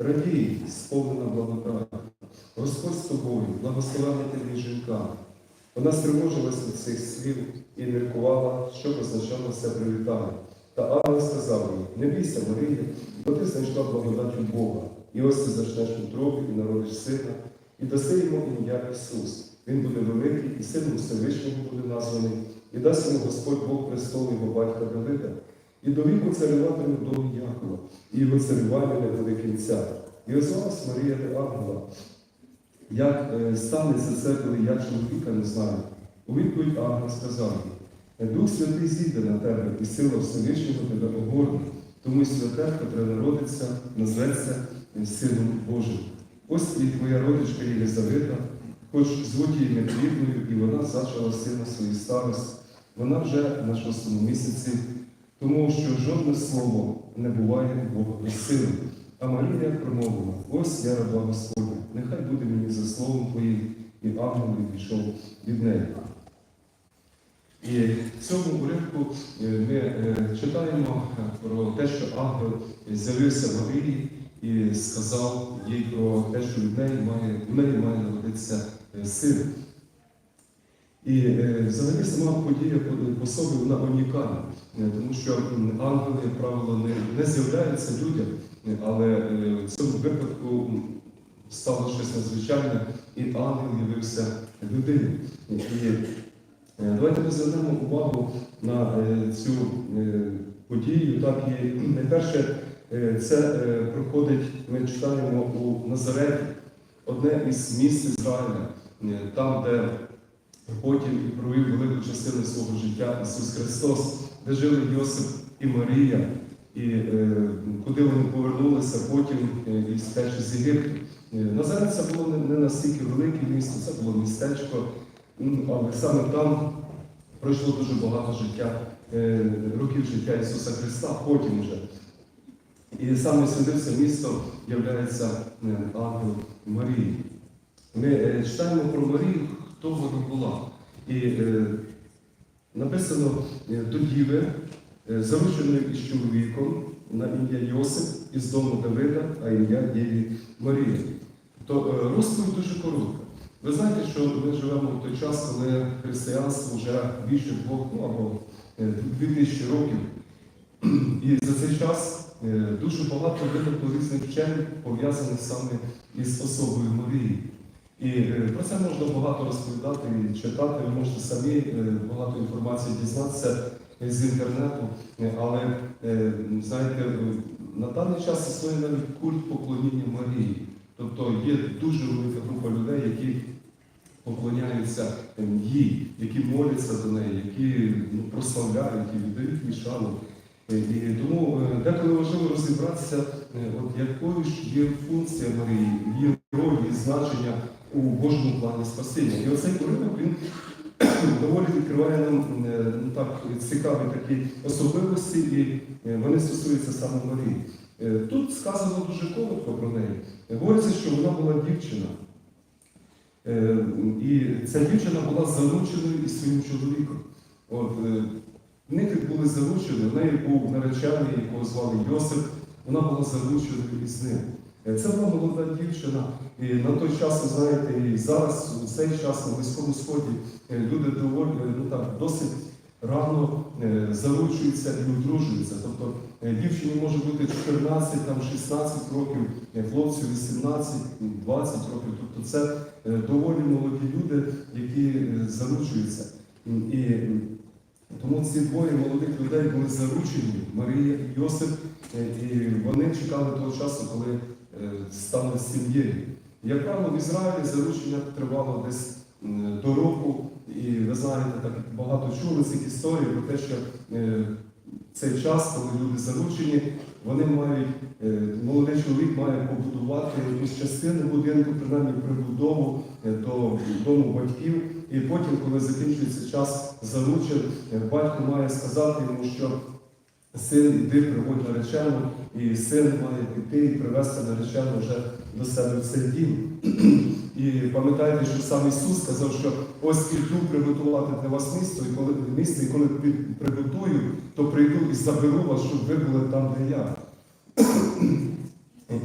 Радій, сповнена благодаті. Господь з тобою, благословенна ти між. Вона стривожилась від цих слів і міркувала, що означало це привітання. Та Анна сказав їй, не бійся, Марія, бо ти знайшла благодать у Бога. І ось ти зачнеш у тробі і народиш сина, і даси йому ім'я Ісус. Він буде великий, і сином Всевишнього буде названий, і дасть йому Господь Бог престол його батька Давида. І до віку царюватиме в домі Якова, і його царювання не буде кінця. І озвалась Марія до Ангела, як е, станеться це, коли я чоловіка не знаю. У відповідь Ангел сказав Дух Святий зійде на тебе, і сила Всевишнього тебе огорне, тому святе, котре народиться, назветься Сином Божим. Ось і твоя родичка Єлизавета, хоч звуть її неплідною, і вона зачала сина своїй старості. Вона вже на шостому місяці, тому що жодне слово не буває у Бога безсилим. А Марія промовила, ось я раба Господня, нехай буде мені за словом Твоїм, і ангел відійшов від неї. І в цьому уривку е, ми е, читаємо е, про те, що ангел з'явився в Марії і сказав їй про те, що від неї має, в неї має народитися син. І е, взагалі сама подія по- собі вона унікальна, е, тому що ангели, як правило, не, не з'являються людям, е, але в цьому випадку стало щось надзвичайне, і ангел явився людині. І давайте ми звернемо увагу на цю подію. Так, і найперше, це проходить, ми читаємо у Назареті, одне із місць Ізраїля, там, де потім і провів велику частину свого життя Ісус Христос, де жили Йосип і Марія, і е, куди вони повернулися потім е, із теж з Єгипту. Е, Назарет це було не, настільки велике місто, це було містечко, але саме там пройшло дуже багато життя, е, років життя Ісуса Христа, потім вже. І саме сюди в це місто являється ангел Марії. Ми читаємо про Марію, хто вона була. І е, написано е, до діви, е, зарученої із чоловіком на ім'я Йосип із дому Давида, а ім'я Дєві Марія. То е, розповідь дуже коротка. Ви знаєте, що ми живемо в той час, коли християнство вже більше двох ну, або е, дві тисячі років. І за цей час дуже багато виникло різних вчень, пов'язаних саме із особою Марії. І е, про це можна багато розповідати і читати. Ви можете самі е, багато інформації дізнатися е, з інтернету. Але знаєте, на даний час існує навіть культ поклоніння Марії. Тобто є дуже велика група людей, які поклоняються їй, які моляться до неї, які ну, прославляють і віддають їй шану. І тому деколи важливо розібратися, от якою ж є функція Марії, її роль і значення у Божому плані спасіння. І оцей уривок він доволі відкриває нам е, ну, так, цікаві такі особливості, і е, вони стосуються саме Марії. Е, Тут сказано дуже коротко про неї. Говориться, що вона була дівчина. І ця дівчина була зарученою із своїм чоловіком. От, в них були заручені, в неї був наречений, якого звали Йосип, вона була зарученою із ним. Е, Це була молода дівчина, і на той час, знаєте, і зараз, у цей час на Близькому Сході, е, люди доволі ну, так, досить рано е, заручуються і одружуються. Тобто е, дівчині може бути 14, там, 16 років, е, хлопцю 18, 20 років. Тобто це е, доволі молоді люди, які е, заручуються. І тому ці двоє молодих людей були заручені, Марія і Йосип, е, і вони чекали того часу, коли е, стануть сім'єю. Як правило, в Ізраїлі заручення тривало десь до року, і ви знаєте, так багато чули цих історій про те, що е, цей час, коли люди заручені, вони мають, е, молодий чоловік має побудувати якусь частину будинку, принаймні прибудову до дому батьків. І потім, коли закінчується час заручин, е, батько має сказати йому, що син іди приводь наречену, і син має піти і привезти наречену вже до себе в цей дім. І пам'ятаєте, що сам Ісус сказав, що ось іду приготувати для вас місто, і коли місце, і коли приготую, то прийду і заберу вас, щоб ви були там, де я.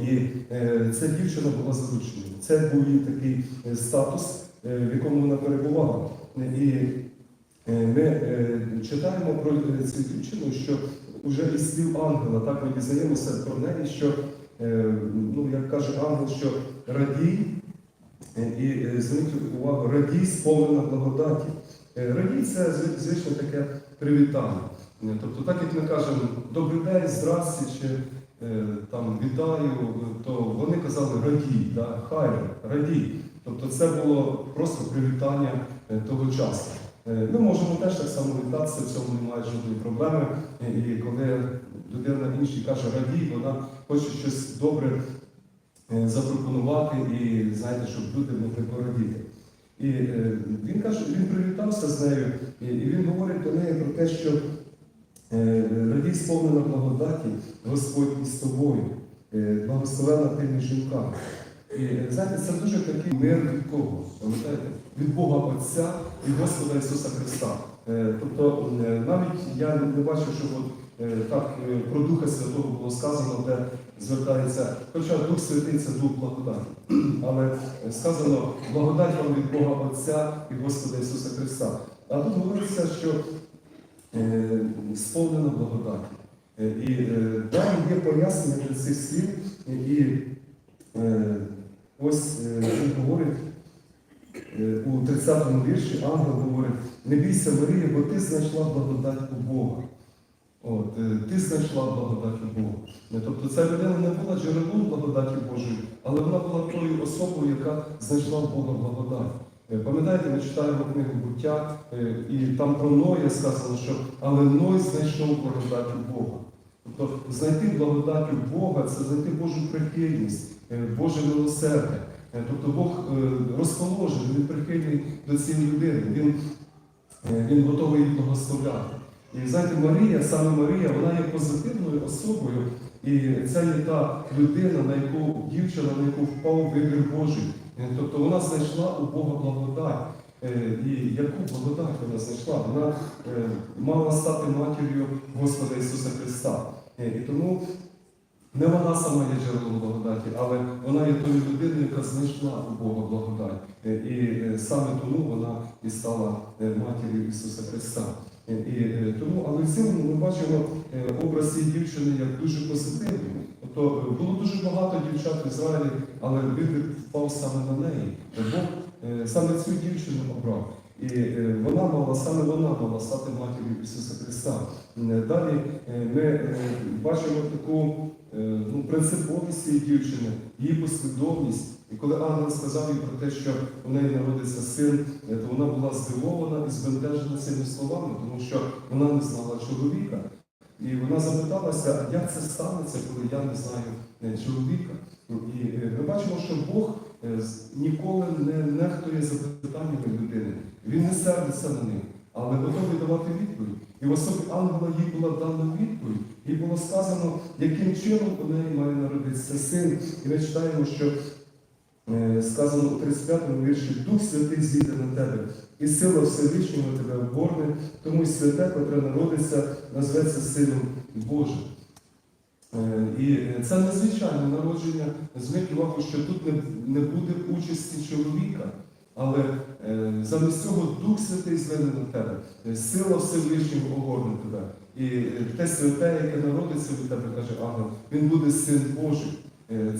І е, ця дівчина була зарученою. Це був її такий е, статус, е, в якому вона перебувала. І е, ми читаємо про цю дівчину, що вже із слів ангела, так ми дізнаємося про неї, що, е, ну, як каже ангел, що радій, е, і е, зверніть увагу, радій сповнена благодаті. Радій це зв- звично таке привітання. Тобто, так як ми кажемо добрий день, здрасті чи там вітаю, то вони казали радій, да? хай радій. Тобто це було просто привітання того часу. Е, Ми можемо теж так само вітатися, в цьому немає жодної проблеми. І коли людина іншій каже радій, вона хоче щось добре е, запропонувати і знаєте, щоб люди могли порадіти. І е, він каже, він привітався з нею, і, він говорить до неї про те, що радій сповнена благодаті, Господь із тобою, благословена ти між жінками. І знаєте, це дуже такий мир від кого? Пам'ятаєте? Від Бога Отця і Господа Ісуса Христа. Е, Тобто е, навіть я не бачив, щоб от, е, так про Духа Святого було сказано, де звертається, хоча Дух Святий це Дух благодаті. Але сказано благодать вам від Бога Отця і Господа Ісуса Христа. А тут говориться, що е, сповнена благодаті. І е, далі є пояснення для цих слів, і е, ось він говорить е, у 30-му вірші, ангел говорить, не бійся Марія, бо ти знайшла благодать у Бога. От, е, ти знайшла благодать у Бога. Е, Тобто ця людина не була джерелом благодаті Божої, але вона була тою особою, яка знайшла в Бога благодать. Е, Пам'ятаєте, ми читаємо книгу буття, і там про Ноя сказано, що але Ной знайшов благодать у Бога. Тобто знайти благодать у Бога це знайти Божу прихильність, Боже милосердя. Е, Тобто Бог е, розположений, він прихильний до цієї людини, він, е, він готовий її благословляти. І знаєте, Марія, саме Марія, вона є позитивною особою, і це є та людина, на яку дівчина, на яку впав вибір Божий. Тобто вона знайшла у Бога благодать. І яку благодать вона знайшла? Вона мала стати матір'ю Господа Ісуса Христа. І тому не вона сама є джерелом благодаті, але вона є тою людиною, яка знайшла у Бога благодать. Е, І е, саме тому вона і стала е, матір'ю Ісуса Христа. І тому, але в цілому ми бачимо образ цієї дівчини як дуже позитивний. Тобто було дуже багато дівчат в Ізраїлі, але вибір впав саме на неї. Бог саме цю дівчину обрав. І е, вона мала, саме вона мала стати матір'ю Ісуса Христа. Е, Далі е, ми бачимо таку ну, принциповість цієї дівчини, її послідовність. І коли ангел сказав їй про те, що у неї народиться син, то вона була здивована і збентежена цими словами, тому що вона не знала чоловіка. І вона запиталася, як це станеться, коли я не знаю чоловіка. І е, ми бачимо, що Бог ніколи не нехтує запитаннями людини. Він не сердиться на них, але готовий давати відповідь. І в особі ангела їй була дана відповідь. Їй було сказано, яким чином у неї має народитися син. І ми читаємо, що е, сказано у 35-му вірші Дух Святий зійде на тебе, і сила Всевишнього тебе обгорне, тому й святе, котре народиться, назветься Сином Божим. Е, І це незвичайне народження. Зверніть увагу, що тут не, не буде участі чоловіка, але е, замість цього Дух Святий зведе на тебе, Е, сила Всевишнього огорне тебе. І те святе, яке народиться від тебе, каже ангел, він буде син Божий.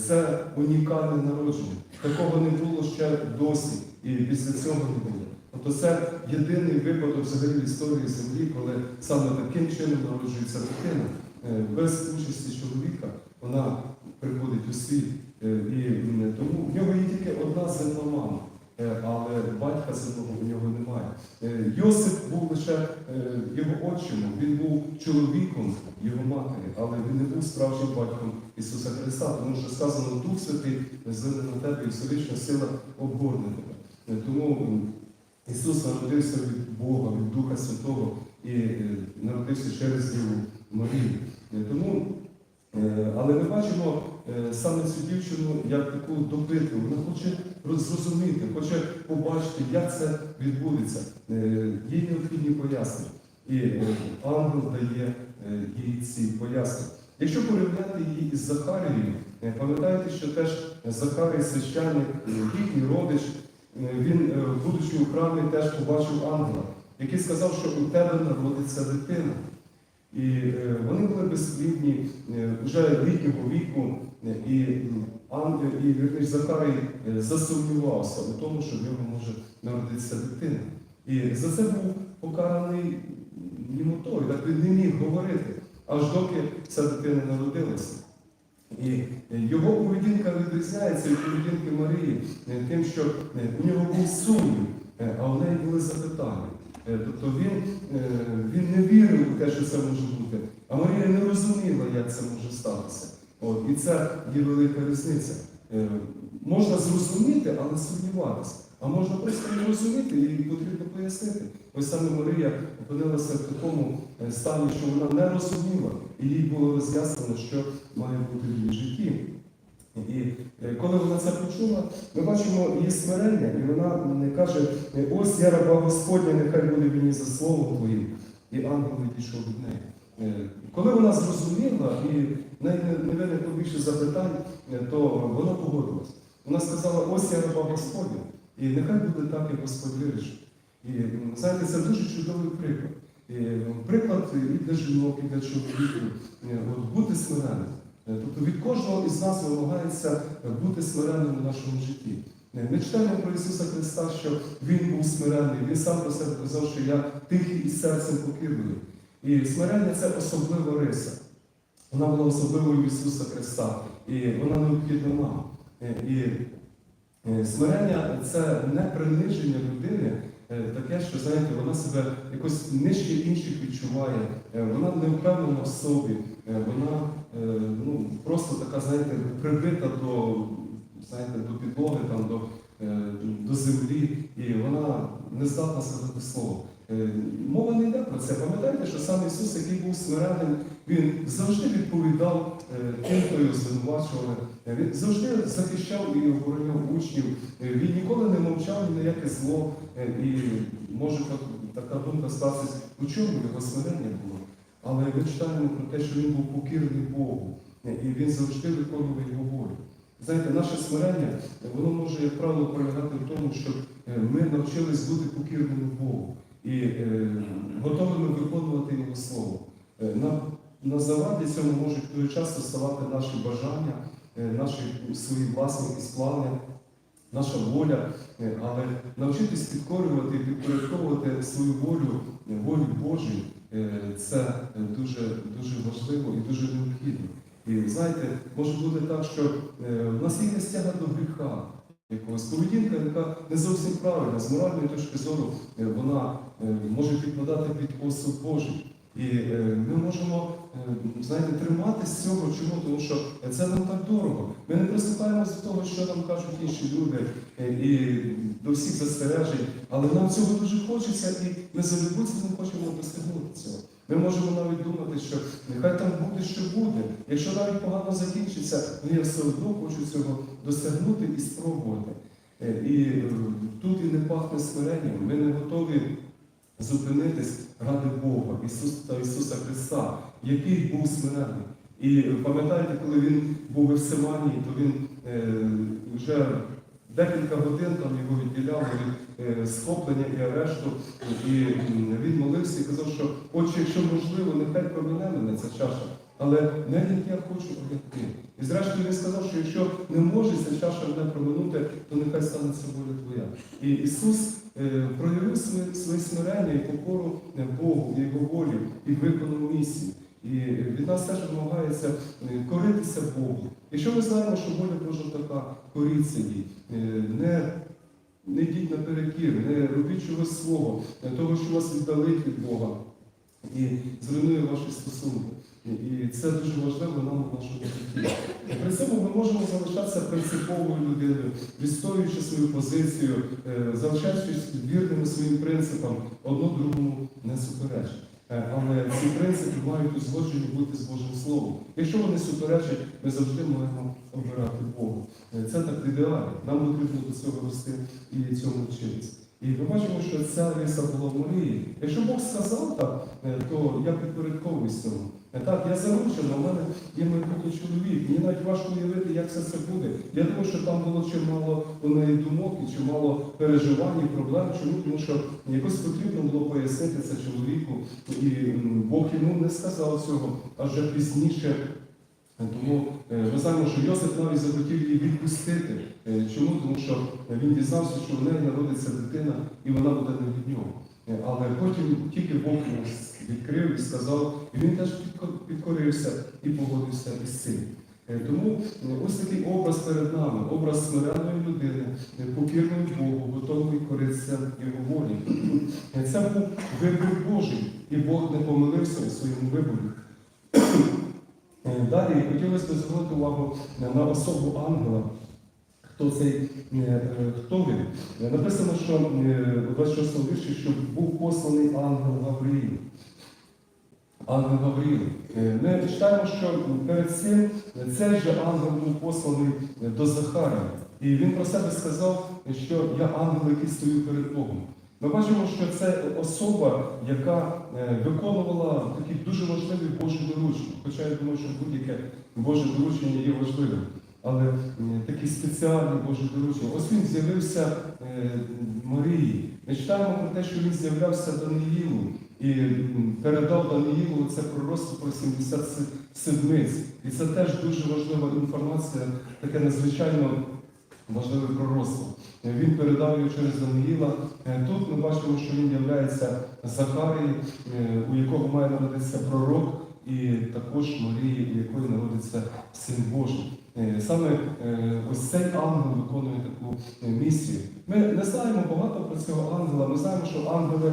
Це унікальне народження. Такого не було ще досі, і після цього не було. Тобто це єдиний випадок взагалі в історії землі, коли саме таким чином народжується дитина. Е, Без участі чоловіка вона приходить у світ. Е, І тому в нього є тільки одна земна мама, е, але батька земного у нього немає. Йосип був лише його отчимом, він був чоловіком його матері, але він не був справжнім батьком Ісуса Христа, тому що сказано Дух Святий зведе на тебе і всевишня сила обгорне тебе. Тому Ісус народився від Бога, від Духа Святого і е, народився через Діву Марію. Е, Тому, е, але ми бачимо саме цю дівчину як таку допитливу. Вона хоче зрозуміти, хоче побачити, як це відбудеться. Їй необхідні пояснення. І ангел дає їй ці пояснення. Якщо порівняти її із Захарією, Пам'ятаєте, що теж Захарій священник, їхній родич, він, будучи у храмі, теж побачив ангела, який сказав, що у тебе народиться дитина. І е, вони були безплідні, е, вже літнього віку, і ангел, і вірніш, Захарій е, засумнівався у тому, що в нього може народитися дитина. І за це був покараний німотою, так він не міг говорити, аж доки ця дитина народилася. І його поведінка відрізняється від поведінки Марії тим, що у нього був сумнів, а в неї були запитання. Е, Тобто він, е, він не вірив у те, що це може бути, а Марія не розуміла, як це може статися. От, і це є велика різниця. Е, Можна зрозуміти, але сумніватися. А можна просто не розуміти і потрібно пояснити. Ось саме Марія опинилася в такому стані, що вона не розуміла, і їй було роз'яснено, що має бути в її житті. І е, коли вона це почула, ми бачимо її смирення, і вона не каже, е, ось я раба Господня, нехай буде мені за словом Твоїм. І ангел відійшов від неї. Е, Коли вона зрозуміла і не- виникло більше запитань, то вона погодилась. Вона сказала, ось я раба Господня, і нехай буде так, як Господь вирішив. І знаєте, це дуже чудовий приклад. І, приклад і для жінок, і для чоловіків. Бути смиренним. Е, Тобто від кожного із нас вимагається бути смиренним у нашому житті. Е, Ми читаємо про Ісуса Христа, що Він був смиренний, Він сам про себе казав, що я тихий і серцем покірливий. І смирення це особлива риса. Вона була особливою в Ісуса Христа, і вона необхідна нам. Е, І смирення це не приниження людини, таке, що знаєте, вона себе якось нижче інших відчуває, вона не впевнена в собі, вона е, ну, просто така, знаєте, прибита до, знаєте, до підлоги, там, до, е, до землі, і вона не здатна сказати слово. Е, Мова не йде про це. Пам'ятаєте, що сам Ісус, який був смиренним, він завжди відповідав е, тим, хто його звинувачували. Е, Він завжди захищав і обороняв учнів. Е, Він ніколи не мовчав ні на яке зло. Е, І може така думка статися, у чому його смирення. Але ми читаємо про те, що він був покірний Богу, е, і він завжди виконував його волю. Знаєте, наше смирення, е, воно може, як правило, полягати в тому, що е, ми навчились бути покірними Богу і е, готовими виконувати Його Слово. На, на заваді цьому можуть дуже часто ставати наші бажання, наші свої власні плани, наша воля, але навчитись підкорювати і підпорядковувати свою волю, волю Божій, це е, дуже, дуже важливо і дуже необхідно. І знаєте, може бути так, що е, в нас є стяга до гріха, якогось поведінка, яка не зовсім правильна, з моральної точки зору е, вона може підпадати під осуд Божий. І е, ми можемо е, знаєте, триматися цього. Чому? Тому що це нам так дорого. Ми не прислухаємося до того, що нам кажуть інші люди, е, і до всіх застережень, але нам цього дуже хочеться, і ми залюбки не хочемо досягнути цього. Ми можемо навіть думати, що нехай там буде, що буде. Якщо навіть погано закінчиться, то я все одно хочу цього досягнути і спробувати. І тут і не пахне смиренням. Ми не готові зупинитись ради Бога, Ісуса Ісуса Христа, який був смиренний. І пам'ятаєте, коли він був в Евсиманії, то він е, вже декілька годин там його відділяли від е, схоплення і арешту, і він молився і казав, що отче, якщо можливо, нехай промине мене ця чаша. Але не як я хочу, а як ти. І зрештою він сказав, що якщо не може ця чаша мене проминути, то нехай станеться воля твоя. І Ісус е, проявив своє, смирення і покору е, Богу, Його волі, і виконав місію. І від нас теж вимагається е, коритися Богу. Якщо ми знаємо, що воля Божа така, коріться їй, не, не йдіть наперекір, не робіть чогось свого, того, що вас віддалить від Бога і зруйнує ваші стосунки. І- це дуже важливо нам у нашому житті. При цьому ми можемо залишатися принциповою людиною, відстоюючи свою позицію, е, залишаючись вірними своїм принципам, одно другому не суперечить. Е, Але ці принципи мають узгоджені бути з Божим Словом. Якщо вони суперечать, ми завжди маємо обирати Бога. Е, Це так ідеально. Нам потрібно до цього рости і цьому вчитися. І ми бачимо, що ця риса була в Марії. Якщо Бог сказав так, е, то я підпорядковуюсь цьому. Е, Так, я заручена, у мене є майбутній чоловік. Мені навіть важко уявити, як все це буде. Я думаю, що там було чимало у неї думок і чимало переживань і проблем. Чому? Тому що якось потрібно було пояснити це чоловіку. І Бог йому не сказав цього, а вже пізніше. Тому е, ми знаємо, що Йосип навіть захотів її відпустити. Е, Чому? Тому що він дізнався, що в неї народиться дитина, і вона буде не від нього. Е, Але потім тільки Бог йому відкрив і сказав, і він теж підкорився і погодився із цим. Е, Тому ось такий образ перед нами, образ смиренної людини, покірної Богу, готовий коритися його волі. Це був вибір Божий, і Бог не помилився у своєму виборі. Далі хотілося б звернути увагу на особу ангела. Хто цей, е, е, хто він? Написано, що е, у 26 вірші, що був посланий ангел Гавриїл. Ангел Гавриїл. Ми читаємо, що перед цим цей же ангел був посланий до Захарія. І він про себе сказав, що я ангел, який стою перед Богом. Ми бачимо, що це особа, яка виконувала такі дуже важливі Божі доручення. Хоча я думаю, що будь-яке Боже доручення є важливим. Але е, такі спеціальні Божі доручення. Ось він з'явився е, Марії. Ми читаємо про те, що він з'являвся Даниїлу і передав Даниїлу це пророцтво про 70 седмиць. І це теж дуже важлива інформація, таке надзвичайно важливе пророцтво. Е, Він передав його через Даниїла. Тут ми бачимо, що він являється Захарії, у якого має народитися пророк, і також Марії, у якої народиться Син Божий. Е, Саме е, ось цей ангел виконує таку е, місію. Ми не знаємо багато про цього ангела. Ми знаємо, що ангели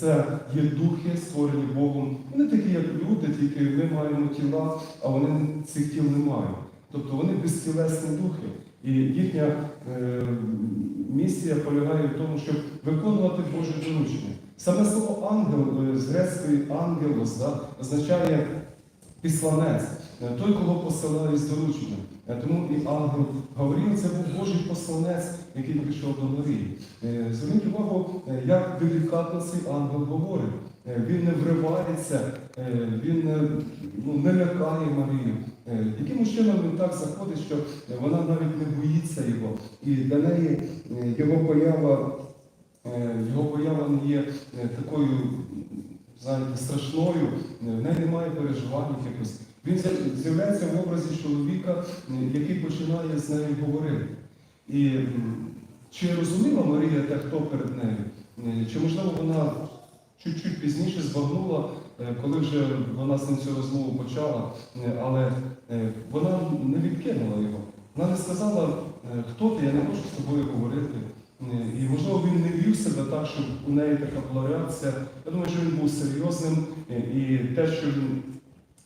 це є духи, створені Богом. Вони такі, як люди, тільки ми маємо тіла, а вони цих тіл не мають. Тобто вони безтілесні духи. І їхня місія полягає в тому, щоб виконувати Боже доручення. Саме слово ангел з грецької ангелос да, означає післанець, той, кого посилають з дорученням. Е, Тому і ангел Гавріл це був Божий посланець, який прийшов до Марії. Е, Зверніть увагу, е, як делікатно цей ангел говорить. Він не вривається, він ну, не лякає Марію. Якимось чином він так заходить, що вона навіть не боїться його. І для неї його поява, його поява не є такою знаєте, страшною, в неї немає переживань якихось. Він з'являється в образі чоловіка, е, який починає з нею говорити. І чи розуміла Марія те, хто перед нею? Е, Чи можливо вона чуть-чуть пізніше збагнула, е, коли вже вона з ним цю розмову почала, але вона не відкинула його. Вона не сказала, хто ти, я не можу з тобою говорити. І можливо він не вів себе так, щоб у неї така була реакція. Я думаю, що він був серйозним, і те, що він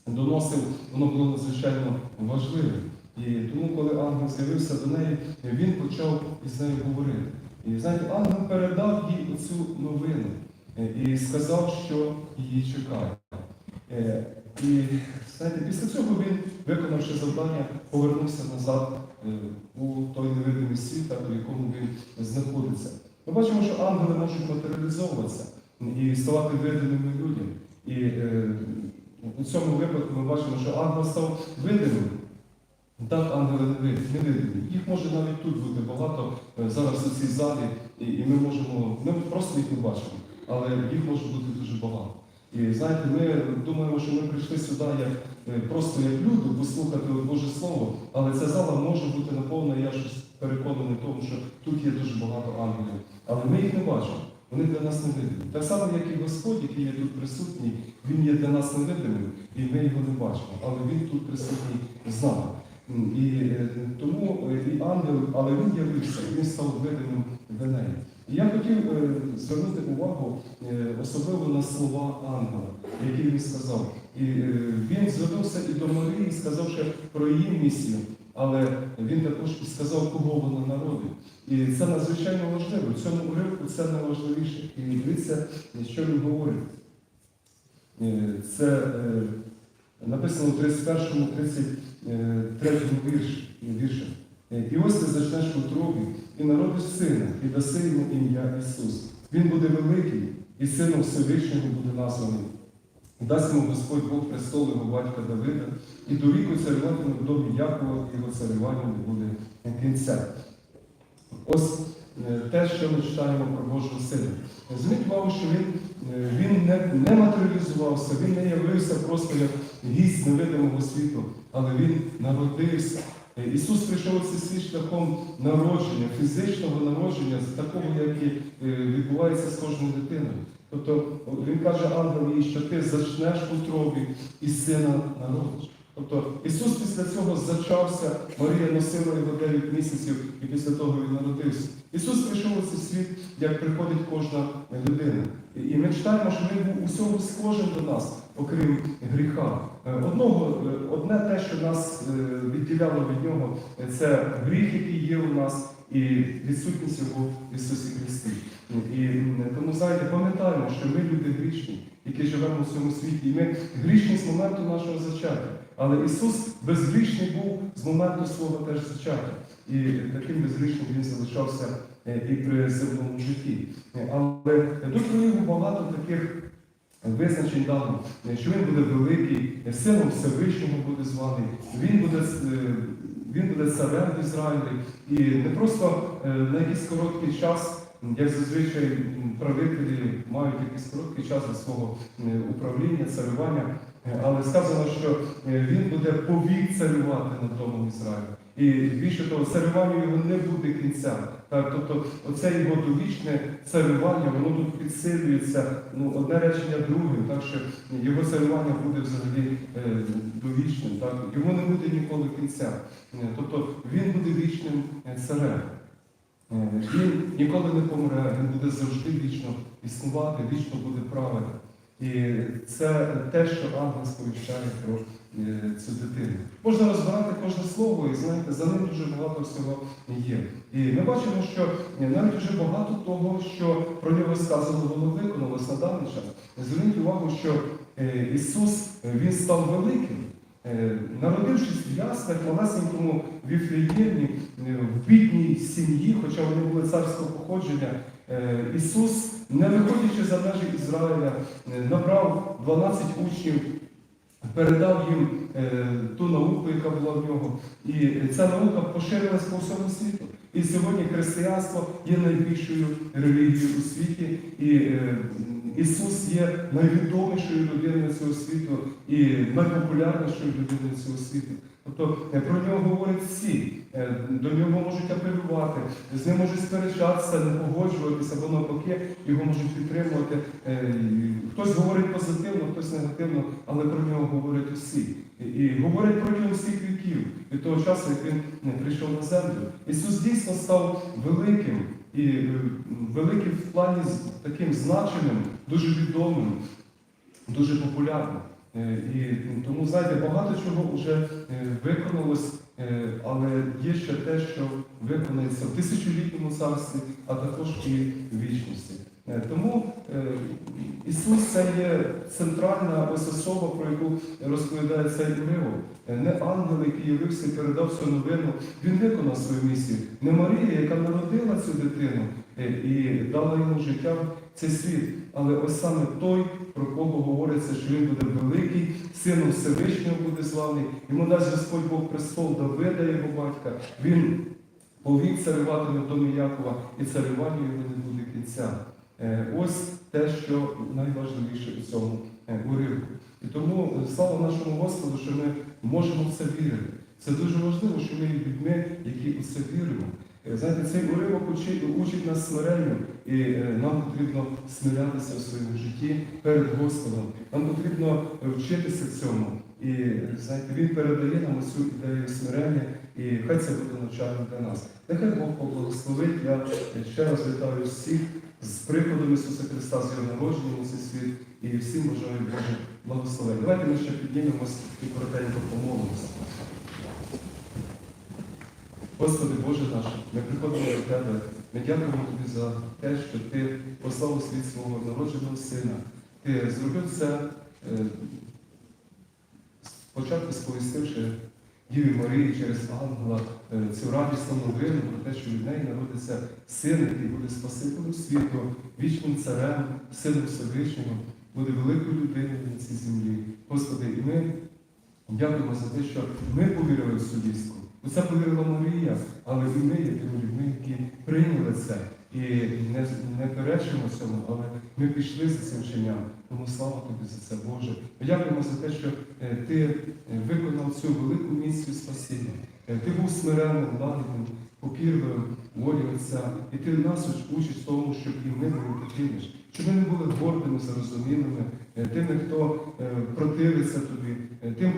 доносив, воно було надзвичайно важливим. І тому, коли ангел з'явився до неї, він почав із нею говорити. І знаєте, ангел передав їй оцю новину е, і сказав, що її чекає. Е, І знаєте, після цього він, виконавши завдання, повернувся назад е, у той невидимий світ, так, у якому він знаходиться. Ми бачимо, що ангели можуть матеріалізовуватися і ставати видимими людям. У цьому випадку ми бачимо, що ангел став видимим. Так, ангели не вид- видимі. Їх може навіть тут бути багато е, зараз у цій залі, і, і ми можемо, ми просто їх не бачимо, але їх може бути дуже багато. І знаєте, ми думаємо, що ми прийшли сюди як е, просто як люди послухати Боже Слово, але ця зала може бути наповнена, я щось переконаний в тому, що тут є дуже багато ангелів. Але ми їх не бачимо. Вони для нас невидимі. Так само, як і Господь, який є тут присутній, Він є для нас невидимим, і ми його не бачимо. Але Він тут присутній з нами. І е, тому е, і ангел, але він явився, він став видимим для неї. І я хотів е, звернути увагу особливо на слова ангела, які він сказав. І він звернувся і до Марії, сказавши про її місію, але він також і сказав, кого вона народить. І це надзвичайно важливо. В цьому уривку це найважливіше. І дивіться, що він говорить. Е, Це е, написано в 31-му, 33-му вірші. вірші. Е, І ось ти зачнеш в утробі, і народиш сина, і даси йому ім'я Ісус. Він буде великий, і сином Всевишнього буде названий. Дасть йому Господь Бог престол його батька Давида, і до віку царюватиме в домі Якова, і його царювання не буде кінця. Ось е, те, що ми читаємо про Божого Сина. Зверніть увагу, що він, е, він не, не матеріалізувався, він не явився просто як гість невидимого світу, але він народився. Е, Ісус прийшов цей світ шляхом народження, фізичного народження, такого, як і е, відбувається з кожною дитиною. Тобто він каже ангелу, що ти зачнеш в утробі і сина народиш. Тобто Ісус після цього зачався, Марія носила його 9 місяців, і після того він народився. Ісус прийшов у цей світ, як приходить кожна людина. І- ми читаємо, що він був усього схожим до нас, окрім гріха. Е, Одного, е, одне те, що нас е, відділяло від нього, це гріх, який є у нас, і відсутність його в Ісусі Христі. І тому, знаєте, пам'ятаємо, що ми люди грішні, які живемо у цьому світі, і ми грішні з моменту нашого зачаття. Але Ісус безгрішний був з моменту свого теж зачаття. І таким безгрішним він залишався е, і при земному житті. Але про багато таких визначень дано, е, що він буде великий, е, сином Всевишнього буде званий, він буде, він буде царем в Ізраїлі. І не просто е, на якийсь короткий час, як зазвичай правителі мають якийсь короткий час для свого е, управління, царювання, але сказано, що е, він буде повік царювати на тому Ізраїля. І більше того, царюванню його не буде кінця. Так, тобто, оце його довічне царювання, воно тут підсилюється ну, одне речення другим, так що його царювання буде взагалі е, довічним, так? йому не буде ніколи кінця. Е, Тобто він буде вічним е, царем. Е, Він ніколи не помре, він буде завжди вічно існувати, вічно буде правити. І це те, що ангел сповіщає про цю дитину. Можна розбирати кожне слово, і знаєте, за ним дуже багато всього є. І ми бачимо, що навіть вже багато того, що про нього сказано, воно виконалось на даний час. Зверніть увагу, що е, Ісус е, Він став великим. Е, Народившись в яслах, малесенькому Віфлеємі, е, в бідній сім'ї, хоча вони були царського походження, е, Ісус, не виходячи за межі Ізраїля, е, набрав 12 учнів, передав їм е, ту науку, яка була в нього. І ця наука поширилась по всьому світу. І сьогодні християнство є найбільшою релігією у світі, і е, Ісус є найвідомішою людиною цього світу і найпопулярнішою людиною цього світу. Тобто е, про нього говорять всі, Е, до нього можуть апелювати, з ним можуть сперечатися, не погоджуватися, або навпаки, його можуть підтримувати. Е, Хтось говорить позитивно, хтось негативно, але про нього говорять усі. І- говорять протягом всіх віків, від того часу, як він прийшов на землю. Ісус дійсно став великим і великим в плані таким значеним, дуже відомим, дуже популярним. Е, І тому, знаєте, багато чого вже е, виконалось, е, але є ще те, що виконається в тисячолітньому царстві, а також і в вічності. Тому Ісус це є центральна ось особа, про яку розповідає цей уривок. Не ангел, який явився і передав цю новину, він виконав свою місію. Не Марія, яка народила цю дитину і дала йому життя в цей світ. Але ось саме той, про кого говориться, що він буде великий, сином Всевишнього буде славний, йому дасть Господь Бог престол Давида, його батька. Він повік царюватиме в домі Якова, і царювання його не буде кінця. Е, Ось те, що найважливіше у цьому е, уривку. І тому е, слава нашому Господу, що ми можемо в це вірити. Це дуже важливо, що ми є людьми, які у це віримо. Знаєте, цей уривок учить, учить нас смиренню, і е, нам потрібно смирятися у своєму житті перед Господом. Нам потрібно вчитися цьому. І знаєте, він передає нам цю ідею смирення, і хай це буде навчанням для нас. Нехай Бог поблагословить. Я ще раз вітаю всіх з приходом Ісуса Христа, з його народженням у цей світ, і всім бажаю Боже благословення. Давайте ми ще піднімемось і коротенько помолимося. Господи Боже наш, ми приходимо до Тебе. Ми дякуємо Тобі за те, що Ти послав у світ свого народженого Сина. Ти зробив це е, спочатку сповістивши Діві Марії через ангела е, цю радісну новину про те, що від неї народиться син, який буде Спасителем світу, вічним царем, сином Всевишнього, буде великою людиною на цій землі. Господи, і ми дякуємо за те, що ми повірили в вістку. У це повірила Марія, але і ми тими людьми, які прийняли це і не, не перечимо цьому, але ми пішли за цим вченням. Тому слава тобі за це, Боже. Дякуємо за те, що е, ти е, виконав цю велику місію спасіння. Е, Ти був смиренним, лагідним, покірливим волі Отця. І ти нас уч- учиш тому, щоб і ми були такими щоб ми не були гордими, зарозумілими, тими, хто противиться тобі, тим,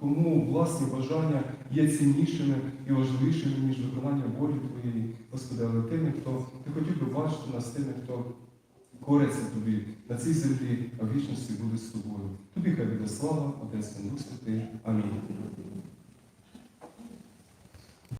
кому власні бажання є ціннішими і важливішими, ніж виконання волі Твоєї, Господи, але тими, хто ти хотів би бачити нас, тими, хто кориться тобі на цій землі, а в вічності буде з тобою. Тобі хай буде слава, Отець Дух Святий. Амінь.